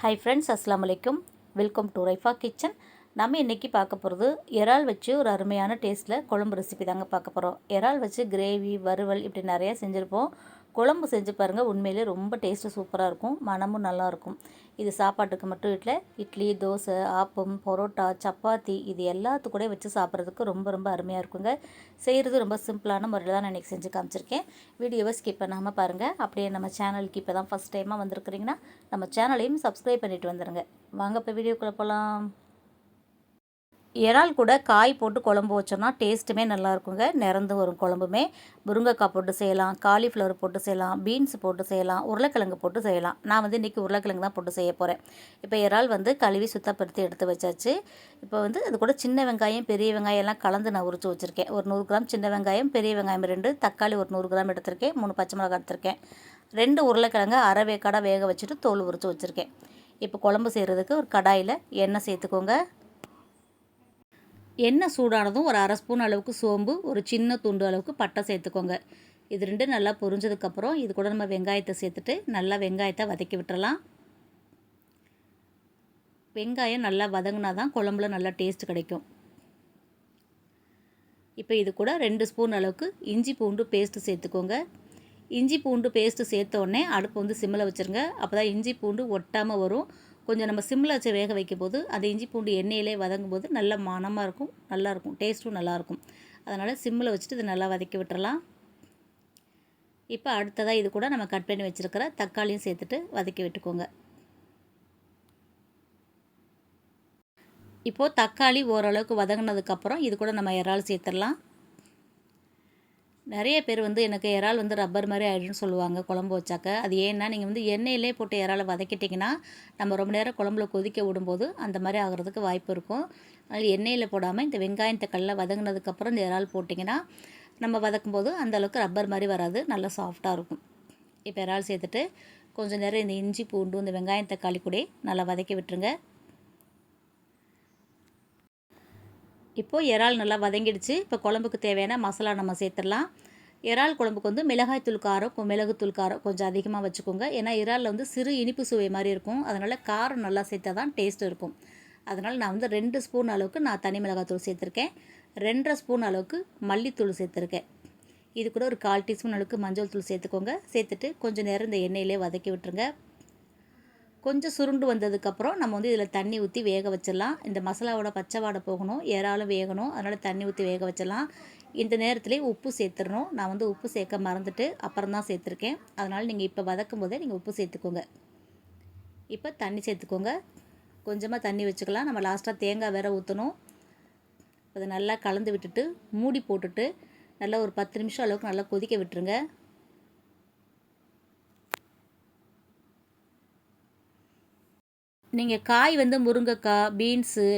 Hi friends அஸ்லாம் வலைக்கும் welcome to Raifa kitchen நம்ம இன்றைக்கி பார்க்க போகிறது இறால் வச்சு ஒரு அருமையான டேஸ்ட்டில் குழம்பு ரெசிபி தாங்க பார்க்க போகிறோம் இறால் வச்சு கிரேவி வறுவல் இப்படி நிறையா செஞ்சுருப்போம். குழம்பு செஞ்சு பாருங்கள் உண்மையிலே ரொம்ப டேஸ்ட்டு சூப்பராக இருக்கும். மனமும் நல்லாயிருக்கும். இது சாப்பாட்டுக்கு மட்டும் இல்லை இட்லி தோசை ஆப்பம் பரோட்டா சப்பாத்தி இது எல்லாத்துக்கூட வச்சு சாப்பிட்றதுக்கு ரொம்ப ரொம்ப அருமையாக இருக்குங்க. செய்கிறது ரொம்ப சிம்பிளான முறையில் தான் நான் இன்றைக்கி செஞ்சு காமிச்சிருக்கேன். வீடியோவை ஸ்கிப் பண்ணாமல் பாருங்கள் அப்படியே நம்ம சேனலுக்கு இப்போ தான் ஃபஸ்ட் டைமாக வந்திருக்கிறீங்கன்னா நம்ம சேனலையும் சப்ஸ்கிரைப் பண்ணிவிட்டு வந்துடுங்க வாங்க இப்போ வீடியோக்குள்ளே போகலாம் இறால் கூட காய் போட்டு குழம்பு வச்சோம்னா டேஸ்ட்டுமே நல்லா இருக்குங்க நிறந்து வரும் குழம்புமே. முருங்கைக்காய் போட்டு செய்யலாம் காலிஃப்ளவர் போட்டு செய்யலாம் பீன்ஸ் போட்டு செய்யலாம் உருளைக்கிழங்கு போட்டு செய்யலாம். நான் வந்து இன்றைக்கி உருளைக்கிழங்கு தான் போட்டு செய்ய போகிறேன் இப்போ இறால் வந்து கழுவி சுத்தப்படுத்தி எடுத்து வச்சாச்சு. இப்போ வந்து அது கூட சின்ன வெங்காயம் பெரிய வெங்காயம் எல்லாம் கலந்து நான் உரிச்சு வச்சுருக்கேன். ஒரு நூறு கிராம் சின்ன வெங்காயம் பெரிய வெங்காயம் ரெண்டு தக்காளி ஒரு நூறு கிராம் எடுத்திருக்கேன் மூணு பச்சை மிளகாய் எடுத்திருக்கேன். ரெண்டு உருளைக்கிழங்கு அரை வேக்காடாக வேக வச்சுட்டு தோல் உரிச்சு வச்சுருக்கேன். இப்போ குழம்பு செய்கிறதுக்கு ஒரு கடாயில் எண்ணெய் சேர்த்துக்கோங்க. எண்ணெய் சூடானதும் ஒரு அரை ஸ்பூன் அளவுக்கு சோம்பு ஒரு சின்ன துண்டு அளவுக்கு பட்டை சேர்த்துக்கோங்க. இது ரெண்டு நல்லா பொரிஞ்சதுக்கப்புறம் இது கூட நம்ம வெங்காயத்தை சேர்த்துட்டு நல்லா வெங்காயத்தை வதக்கி விட்டுறலாம். வெங்காயம் நல்லா வதங்கினா தான் குழம்புல நல்லா டேஸ்ட் கிடைக்கும். இப்போ இது கூட ரெண்டு ஸ்பூன் அளவுக்கு இஞ்சி பூண்டு பேஸ்ட்டு சேர்த்துக்கோங்க. இஞ்சி பூண்டு பேஸ்ட்டு சேர்த்தோடனே அடுப்பு வந்து சிம்மில் வச்சுருங்க. அப்போ தான் இஞ்சி பூண்டு ஒட்டாமல் வரும். கொஞ்சம் நம்ம சிம்மில் வச்சு வேக வைக்கும் போது அந்த இஞ்சி பூண்டு எண்ணெயிலே வதங்கும் போது நல்ல மனமாக இருக்கும் நல்லாயிருக்கும் டேஸ்ட்டும் நல்லாயிருக்கும் அதனால் சிம்மில் வச்சுட்டு இதை நல்லா வதக்கி விட்டுறலாம். இப்போ அடுத்ததாக இது கூட நம்ம கட் பண்ணி வச்சுருக்கிற தக்காளியும் சேர்த்துட்டு வதக்கி விட்டுக்கோங்க. இப்போது தக்காளி ஓரளவுக்கு வதங்கினதுக்கப்புறம் இது கூட நம்ம இறால் சேர்த்துடலாம். நிறைய பேர் வந்து எனக்கு இறால் வந்து ரப்பர் மாதிரி ஆகிடும்னு சொல்லுவாங்க குழம்பு வச்சாக்க. அது ஏன்னா நீங்கள் வந்து எண்ணெயிலே போட்டு இறாலை வதக்கிட்டிங்கன்னா நம்ம ரொம்ப நேரம் குழம்புல கொதிக்க விடும்போது அந்த மாதிரி ஆகிறதுக்கு வாய்ப்பு இருக்கும். அதனால் எண்ணெயில் போடாமல் இந்த வெங்காயம் தக்காளியில் வதங்கினதுக்கப்புறம் இந்த இறால் போட்டிங்கன்னா நம்ம வதக்கும் போது அந்தளவுக்கு ரப்பர் மாதிரி வராது நல்லா சாஃப்டாக இருக்கும். இப்போ இறால் சேர்த்துட்டு கொஞ்சம் நேரம் இந்த இஞ்சி பூண்டு இந்த வெங்காயம் தக்காளி கூட நல்லா வதக்கி விட்டுருங்க. இப்போது இறால் நல்லா வதங்கிடுச்சு. இப்போ குழம்புக்கு தேவையான மசாலா நம்ம சேர்த்துடலாம். இறால் குழம்புக்கு வந்து மிளகாய்த்தூள் காரம் மிளகு தூள் காரம் கொஞ்சம் அதிகமாக வச்சுக்கோங்க. ஏன்னா இறாலில் வந்து சிறு இனிப்பு சுவை மாதிரி இருக்கும். அதனால் காரம் நல்லா சேர்த்தா தான் டேஸ்ட் இருக்கும். அதனால் நான் வந்து ரெண்டு ஸ்பூன் அளவுக்கு நான் தனி மிளகாத்தூள் சேர்த்துருக்கேன். ரெண்டரை ஸ்பூன் அளவுக்கு மல்லித்தூள் சேர்த்துருக்கேன். இது கூட ஒரு கால் டீஸ்பூன் அளவுக்கு மஞ்சள் தூள் சேர்த்துக்கோங்க. சேர்த்துட்டு கொஞ்சம் நேரம் இந்த எண்ணெயிலே வதக்கி விட்டுருங்க. கொஞ்சம் சுருண்டு வந்ததுக்கப்புறம் நம்ம வந்து இதில் தண்ணி ஊற்றி வேக வச்சிடலாம். இந்த மசாலாவோட பச்சை வாடை போகணும். ஏறாலும் வேகணும். அதனால் தண்ணி ஊற்றி வேக வச்சிடலாம். இந்த நேரத்துலேயே உப்பு சேர்த்துடணும். நான் வந்து உப்பு சேர்க்க மறந்துட்டு அப்புறம் தான் சேர்த்துருக்கேன். அதனால் நீங்கள் இப்போ வதக்கும் போதே நீங்கள் உப்பு சேர்த்துக்கோங்க. இப்போ தண்ணி சேர்த்துக்கோங்க. கொஞ்சமாக தண்ணி வச்சுக்கலாம். நம்ம லாஸ்ட்டாக தேங்காய் வேற ஊற்றணும் அதை நல்லா கலந்து விட்டுட்டு மூடி போட்டுட்டு நல்லா ஒரு பத்து நிமிஷம் அளவுக்கு நல்லா கொதிக்க விட்டுருங்க. நீங்கள் காய் வந்து முருங்கைக்காய் பீன்ஸு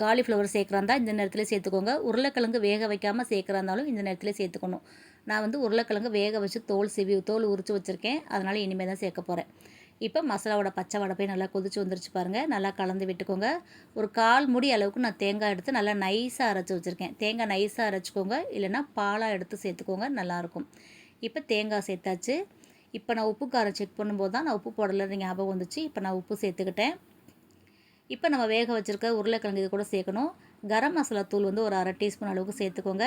காலிஃப்ளவர் சேர்க்குறாந்தா இந்த நேரத்தில் சேர்த்துக்கோங்க. உருளைக்கிழங்கு வேக வைக்காமல் சேர்க்குறாந்தாலும் இந்த நேரத்தில் சேர்த்துக்கணும். நான் வந்து உருளைக்கிழங்கு வேக வச்சு தோல் சிவி தோல் உரித்து வச்சுருக்கேன். அதனால் இனிமேல் தான் சேர்க்க போகிறேன் இப்போ மசாலாவோட பச்சை வடை போய் நல்லா கொதிச்சு வந்துருச்சு பாருங்கள் நல்லா கலந்து விட்டுக்கோங்க. ஒரு கால் முடி அளவுக்கு நான் தேங்காய் எடுத்து நல்லா நைஸாக அரைச்சி வச்சுருக்கேன். தேங்காய் நைஸாக அரைச்சிக்கோங்க. இல்லைனா பாலாக எடுத்து சேர்த்துக்கோங்க. நல்லாயிருக்கும். இப்போ தேங்காய் சேர்த்தாச்சு. இப்போ நான் உப்பு காரம் செக் பண்ணும்போது தான் நான் உப்பு போடலை ஞாபகம் வந்துச்சு. இப்போ நான் உப்பு சேர்த்துக்கிட்டேன். இப்போ நம்ம வேக வச்சுருக்க உருளைக்கிழங்கு இது கூட சேர்க்கணும். கரம் மசாலா தூள் வந்து ஒரு அரை டீஸ்பூன் அளவுக்கு சேர்த்துக்கோங்க.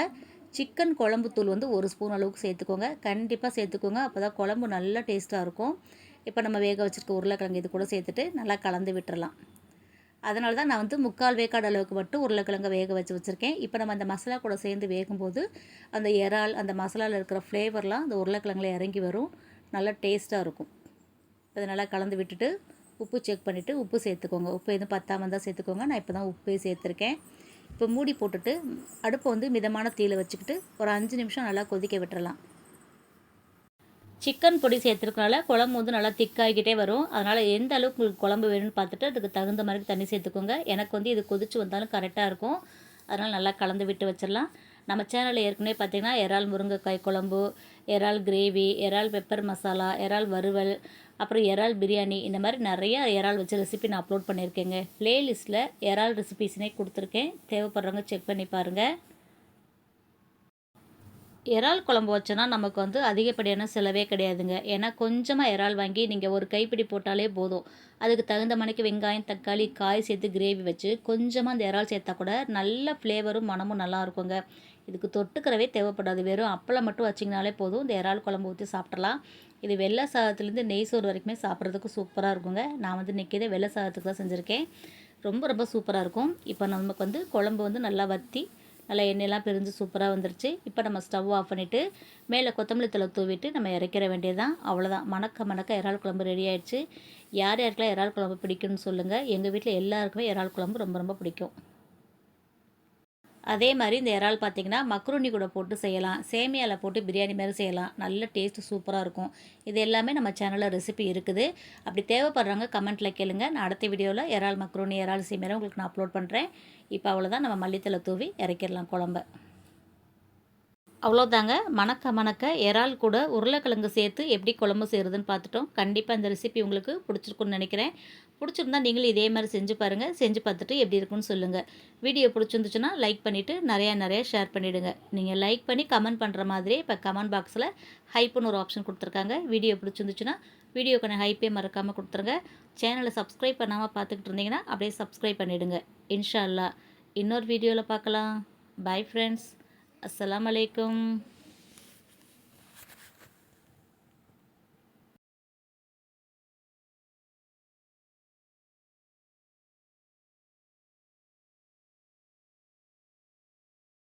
சிக்கன் குழம்பு தூள் வந்து ஒரு ஸ்பூன் அளவுக்கு சேர்த்துக்கோங்க. கண்டிப்பாக சேர்த்துக்கோங்க. அப்போ தான் குழம்பு நல்லா டேஸ்ட்டாக இருக்கும். இப்போ நம்ம வேக வச்சுருக்க உருளைக்கிழங்கு இது கூட சேர்த்துட்டு நல்லா கலந்து விட்டுறலாம். அதனால தான் நான் வந்து முக்கால் வேக்காடு அளவுக்கு மட்டும் உருளைக்கிழங்கை வேக வச்சு வச்சுருக்கேன். இப்போ நம்ம அந்த மசாலா கூட சேர்ந்து வேகும்போது அந்த இறால் அந்த மசாலாவில் இருக்கிற ஃப்ளேவர்லாம் அந்த உருளைக்கிழங்குல இறங்கி வரும். நல்லா டேஸ்ட்டாக இருக்கும். இதை நல்லா கலந்து விட்டுட்டு உப்பு செக் பண்ணிவிட்டு உப்பு சேர்த்துக்கோங்க. உப்பு எதுவும் பத்தாமல் தான் சேர்த்துக்கோங்க. நான் இப்போ தான் உப்பே சேர்த்துருக்கேன். இப்போ மூடி போட்டுட்டு அடுப்பை வந்து மிதமான தீயில் வச்சுக்கிட்டு ஒரு அஞ்சு நிமிஷம் நல்லா கொதிக்க விட்டுறலாம். சிக்கன் பொடி சேர்த்துருக்கனால குழம்பு வந்து நல்லா திக்காகிக்கிட்டே வரும். அதனால் எந்த அளவுக்கு உங்களுக்கு குழம்பு வேணும்னு பார்த்துட்டு அதுக்கு தகுந்த மாதிரி தண்ணி சேர்த்துக்கோங்க. எனக்கு வந்து இது கொதிச்சு வந்தாலும் கரெக்டாக இருக்கும். அதனால் நல்லா கலந்து விட்டு வச்சிடலாம். நம்ம சேனலில் ஏற்கனவே பார்த்திங்கன்னா இறால் முருங்கைக்காய் குழம்பு இறால் கிரேவி இறால் பெப்பர் மசாலா இறால் வறுவல் அப்புறம் இறால் பிரியாணி இந்த மாதிரி நிறையா இறால் வச்சு ரெசிபி நான் அப்லோட் பண்ணியிருக்கேங்க. ப்ளேலிஸ்ட்டில் இறால் ரெசிபிஸ்னே கொடுத்துருக்கேன். தேவைப்படுறவங்க செக் பண்ணி பாருங்கள் இறால் குழம்பு வச்சோன்னா நமக்கு வந்து அதிகப்படியான செலவே கிடையாதுங்க. ஏன்னா கொஞ்சமாக இறால் வாங்கி நீங்கள் ஒரு கைப்பிடி போட்டாலே போதும். அதுக்கு தகுந்த மணிக்கு வெங்காயம் தக்காளி காய் சேர்த்து கிரேவி வச்சு கொஞ்சமாக அந்த இறால் சேர்த்தா கூட நல்ல ஃப்ளேவரும் மனமும் நல்லா இருக்குங்க. இதுக்கு தொட்டுக்கிறவே தேவைப்படாது. வெறும் அப்பளம் மட்டும் வச்சிங்கனாலே போதும். இந்த இறால் குழம்பு ஊற்றி சாப்பிட்றலாம் இது வெள்ளை சாதத்துலேருந்து நெய் சோறு வரைக்குமே சாப்பிட்றதுக்கு சூப்பராக இருக்குங்க. நான் வந்து நிற்கிறதே வெள்ளை சாதத்துக்கு தான் செஞ்சுருக்கேன். ரொம்ப ரொம்ப சூப்பராக இருக்கும். இப்போ நமக்கு வந்து குழம்பு வந்து நல்லா வற்றி நல்லா எண்ணெயெல்லாம் பிரிஞ்சு சூப்பராக வந்துருச்சு. இப்போ நம்ம ஸ்டவ் ஆஃப் பண்ணிவிட்டு மேலே கொத்தமல்லி தலை தூவிட்டு நம்ம இறக்கிற வேண்டியது தான் அவ்வளோதான் மணக்க மணக்க இறால் குழம்பு ரெடி ஆயிடுச்சு. யார் யாருக்கெல்லாம் இறால் குழம்பு பிடிக்கும்னு சொல்லுங்கள் எங்கள் வீட்டில் எல்லாருக்குமே இறால் குழம்பு ரொம்ப ரொம்ப பிடிக்கும். அதே மாதிரி இந்த இறால் பார்த்திங்கன்னா மக்ருனி கூட போட்டு செய்யலாம். சேமியாவில் போட்டு பிரியாணி மாதிரி செய்யலாம். நல்ல டேஸ்ட்டு சூப்பராக இருக்கும். இது எல்லாமே நம்ம சேனலில் ரெசிபி இருக்குது. அப்படி தேவைப்படுறவங்க கமெண்ட்டில் கேளுங்க. நான் அடுத்த வீடியோவில் இறால் மக்ருனி இறால் சேமியா உங்களுக்கு நான் அப்லோட் பண்ணுறேன் இப்போ அவ்வளோதான் நம்ம மல்லித்தலை தூவி இறக்கிடலாம் குழம்ப. அவ்வளோதாங்க மணக்க மணக்க இறால் கூட உருளைக்கிழங்கு சேர்த்து எப்படி குழம்பு செய்கிறதுன்னு பார்த்துட்டோம். கண்டிப்பாக இந்த ரெசிபி உங்களுக்கு பிடிச்சிருக்குன்னு நினைக்கிறேன். பிடிச்சிருந்தா நீங்களும் இதே மாதிரி செஞ்சு பாருங்கள் செஞ்சு பார்த்துட்டு எப்படி இருக்குன்னு சொல்லுங்கள் வீடியோ பிடிச்சிருந்துச்சுன்னா லைக் பண்ணிவிட்டு நிறையா நிறையா ஷேர் பண்ணிவிடுங்க நீங்கள் லைக் பண்ணி கமெண்ட் பண்ணுற மாதிரி இப்போ கமெண்ட் பாக்ஸில் ஹைப்புன்னு ஒரு ஆப்ஷன் கொடுத்துருக்காங்க. வீடியோ பிடிச்சிருந்துச்சுன்னா வீடியோக்கான ஹைப்பே மறக்காமல் கொடுத்துருங்க. சேனலை சப்ஸ்கிரைப் பண்ணாமல் பார்த்துக்கிட்டு இருந்தீங்கன்னா அப்படியே சப்ஸ்கிரைப் பண்ணிவிடுங்க இன்ஷா அல்லா இன்னொரு வீடியோவில் பார்க்கலாம். பை ஃப்ரெண்ட்ஸ் அஸ்லாம் வலைக்கம்